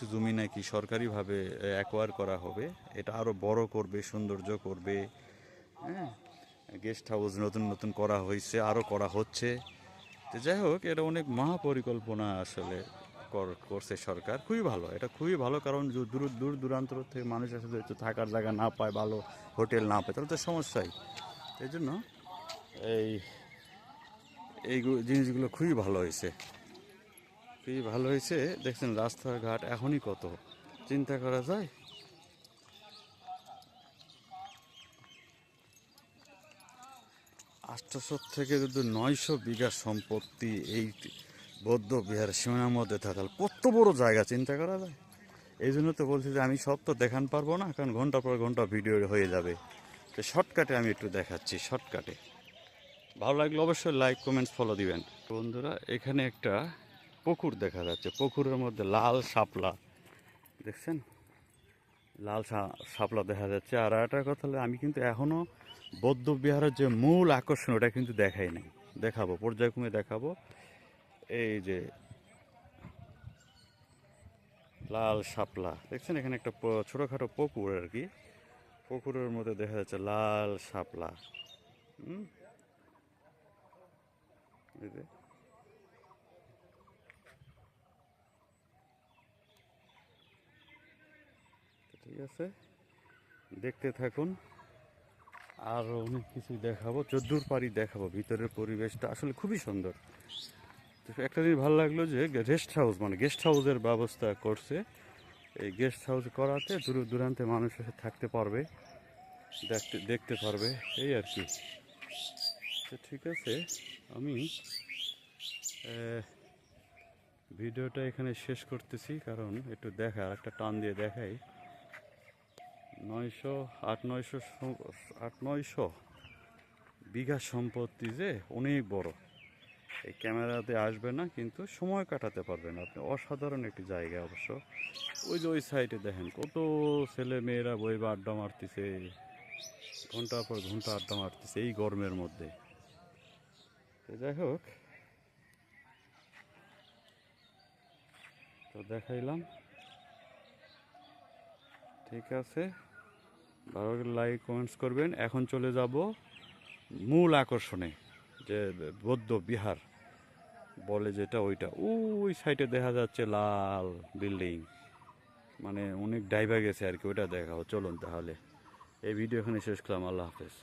কিছু জমি নাকি সরকারিভাবে অ্যাকোয়ার করা হবে। এটা আরও বড় করবে, সৌন্দর্য করবে। হ্যাঁ? গেস্ট হাউস নতুন নতুন করা হয়েছে আরও করা হচ্ছে। তো যাই হোক, এটা অনেক মহাপরিকল্পনা আসলে কর- করছে সরকার। খুবই ভালো, এটা খুবই ভালো কারণ দূর দূর দূর দূরান্ত থেকে মানুষ আসলে একটু থাকার জায়গা না পায়, ভালো হোটেল না পায়, তাহলে তো সমস্যাই। এই জন্য এই এই জিনিসগুলো খুবই ভালো হয়েছে। খুবই ভালো হয়েছে? দেখছেন রাস্তাঘাট এখনই কত। চিন্তা করা যায়? আটশোশো থেকে যদি নয়শো বিঘা সম্পত্তি এই বৌদ্ধ বিহার সীমানার মধ্যে থাকাল, কত বড় জায়গা, চিন্তা করা যায়? এই জন্য তো বলছি যে আমি সব তো দেখান পারব না, কারণ ঘণ্টা পর ঘণ্টা ভিডিও হয়ে যাবে। তো শর্টকাটে আমি একটু দেখাচ্ছি, শর্টকাটে। ভালো লাগলে অবশ্যই লাইক কমেন্টস ফলো দিবেন। বন্ধুরা, এখানে একটা পুকুর দেখা যাচ্ছে। পুকুরের মধ্যে লাল শাপলা। দেখছেন? লাল শাপলা দেখা যাচ্ছে। আর একটা কথা হলো, আমি কিন্তু এখনও বৌদ্ধ বিহারের যে মূল আকর্ষণ, ওটা কিন্তু দেখাই নাই। দেখাবো, পর্যায়ক্রমে দেখাবো। এই যে লাল শাপলা। দেখছেন? এখানে একটা ছোটখাটো পুকুর আর কি। পুকুরের মধ্যে দেখা যাচ্ছে লাল শাপলা। হুম এই যে তো ঠিক আছে? দেখতে থাকুন। আর অনেক কিছু দেখাবো। চোদ্দুর পারি দেখাবো, ভিতরের পরিবেশটা। আসলে খুবই সুন্দর। তো একটা জিনিস ভালো লাগল যে রেস্ট হাউস মানে গেস্ট হাউসের ব্যবস্থা করছে। এই গেস্ট হাউস করাতে দূর দূরান্তে মানুষ এসে থাকতে পারবে, দেখতে দেখতে পারবে। এই আর কি। তো ঠিক আছে, আমি ভিডিওটা এখানে শেষ করতেছি, কারণ একটু দেখা একটা টান দিয়ে দেখাই। নয়শো, আট নয়শো আট নয়শো বিঘা সম্পত্তি যে অনেক বড়। এই ক্যামেরাতে আসবে না, কিন্তু সময় কাটাতে পারবেন আপনি। অসাধারণ একটি জায়গা অবশ্য। ওই যে ওই সাইডে দেখেন, কত ছেলে মেয়েরা বই বা আড্ডা মারতেছে ঘণ্টার পর ঘণ্টা আড্ডা মারতেছে এই গরমের মধ্যে। তো যাই হোক, তো দেখাইলাম। ঠিক আছে। ভালো লাইক কমেন্টস করবেন। এখন চলে যাব মূল আকর্ষণে, যে বৌদ্ধ বিহার বলে যেটা ওইটা। ওই সাইডে দেখা যাচ্ছে লাল বিল্ডিং মানে অনেক ডাইভার গেছে আর কি, ওইটা দেখাও। চলুন তাহলে। এই ভিডিও এখানে শেষ করলাম। আল্লাহ হাফেজ।